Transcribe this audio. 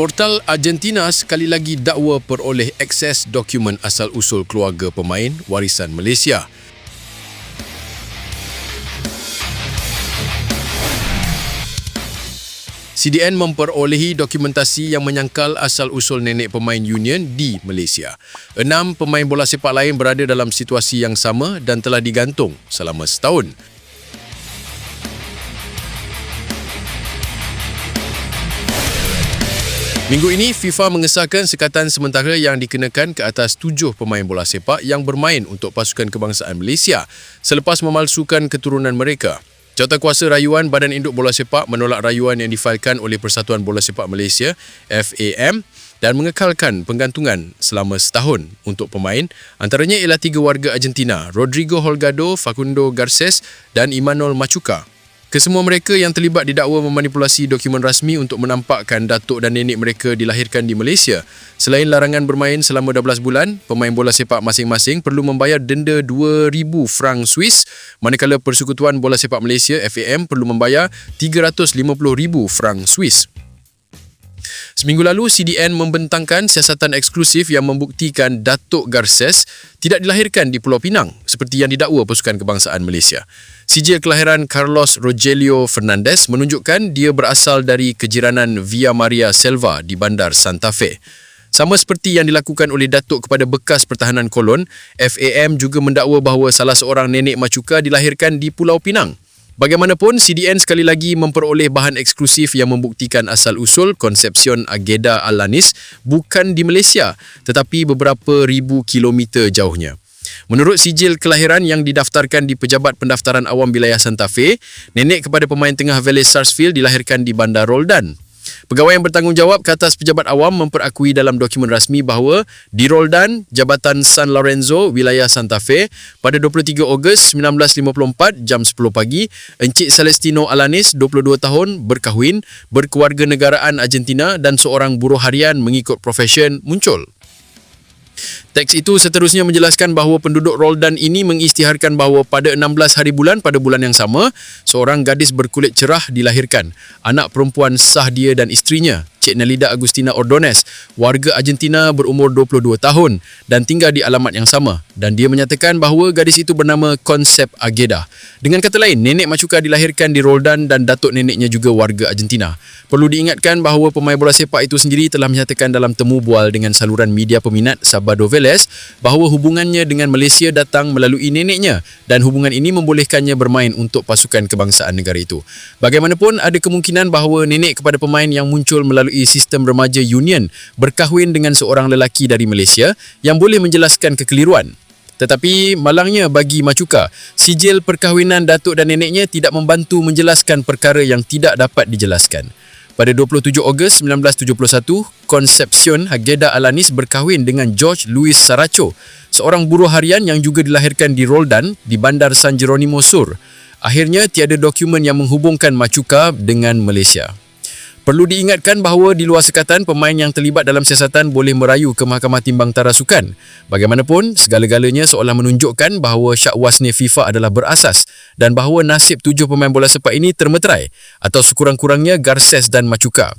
Portal Argentina sekali lagi dakwa peroleh akses dokumen asal-usul keluarga pemain warisan Malaysia. CDN memperolehi dokumentasi yang menyangkal asal-usul nenek pemain Union di Malaysia. Enam pemain bola sepak lain berada dalam situasi yang sama dan telah digantung selama setahun. Minggu ini, FIFA mengesahkan sekatan sementara yang dikenakan ke atas tujuh pemain bola sepak yang bermain untuk pasukan kebangsaan Malaysia selepas memalsukan keturunan mereka. Jawatankuasa Rayuan Badan Induk Bola Sepak menolak rayuan yang difailkan oleh Persatuan Bola Sepak Malaysia, FAM, dan mengekalkan penggantungan selama setahun untuk pemain, antaranya ialah tiga warga Argentina, Rodrigo Holgado, Facundo Garces dan Imanol Machuca. Kesemua mereka yang terlibat didakwa memanipulasi dokumen rasmi untuk menampakkan datuk dan nenek mereka dilahirkan di Malaysia. Selain larangan bermain selama 12 bulan, pemain bola sepak masing-masing perlu membayar denda 2,000 franc Swiss manakala Persekutuan Bola Sepak Malaysia FAM perlu membayar 350,000 franc Swiss. Seminggu lalu, CDN membentangkan siasatan eksklusif yang membuktikan Datuk Garces tidak dilahirkan di Pulau Pinang seperti yang didakwa Pasukan Kebangsaan Malaysia. Sijil kelahiran Carlos Rogelio Fernandez menunjukkan dia berasal dari kejiranan Via Maria Selva di Bandar Santa Fe. Sama seperti yang dilakukan oleh Datuk kepada bekas pertahanan kolon, FAM juga mendakwa bahawa salah seorang nenek macuka dilahirkan di Pulau Pinang. Bagaimanapun, CDN sekali lagi memperoleh bahan eksklusif yang membuktikan asal-usul konsepsion Ageda Alanis bukan di Malaysia tetapi beberapa ribu kilometer jauhnya. Menurut sijil kelahiran yang didaftarkan di Pejabat Pendaftaran Awam Wilayah Santa Fe, nenek kepada pemain tengah Valley Sarsfield dilahirkan di Bandar Roldan. Pegawai yang bertanggungjawab ke atas pejabat awam memperakui dalam dokumen rasmi bahawa di Roldan, Jabatan San Lorenzo, wilayah Santa Fe, pada 23 Ogos 1954 jam 10 pagi, Encik Celestino Alanis, 22 tahun, berkahwin, berkeluarga negaraan Argentina dan seorang buruh harian mengikut profesion muncul. Teks itu seterusnya menjelaskan bahawa penduduk Roldan ini mengisytiharkan bahawa pada 16 hari bulan pada bulan yang sama, seorang gadis berkulit cerah dilahirkan. Anak perempuan sah dia dan isterinya, Cik Nelida Agustina Ordonez, warga Argentina berumur 22 tahun dan tinggal di alamat yang sama dan dia menyatakan bahawa gadis itu bernama Konsep Ageda. Dengan kata lain, nenek Machuca dilahirkan di Roldan dan datuk neneknya juga warga Argentina. Perlu diingatkan bahawa pemain bola sepak itu sendiri telah menyatakan dalam temu bual dengan saluran media peminat Sabado Veles bahawa hubungannya dengan Malaysia datang melalui neneknya dan hubungan ini membolehkannya bermain untuk pasukan kebangsaan negara itu. Bagaimanapun, ada kemungkinan bahawa nenek kepada pemain yang muncul melalui melalui sistem remaja union berkahwin dengan seorang lelaki dari Malaysia yang boleh menjelaskan kekeliruan. Tetapi malangnya bagi Macuka, sijil perkahwinan datuk dan neneknya tidak membantu menjelaskan perkara yang tidak dapat dijelaskan. Pada 27 Ogos 1971, Concepcion Hageda Alanis berkahwin dengan George Louis Saracho, seorang buruh harian yang juga dilahirkan di Roldan di Bandar San Jeronimo Sur. Akhirnya tiada dokumen yang menghubungkan Machuca dengan Malaysia. Perlu diingatkan bahawa di luar sekatan, pemain yang terlibat dalam siasatan boleh merayu ke Mahkamah Timbang Tarasukan. Bagaimanapun, segala-galanya seolah menunjukkan bahawa syak wasni FIFA adalah berasas dan bahawa nasib tujuh pemain bola sepak ini termeterai atau sekurang-kurangnya Garces dan Machuca.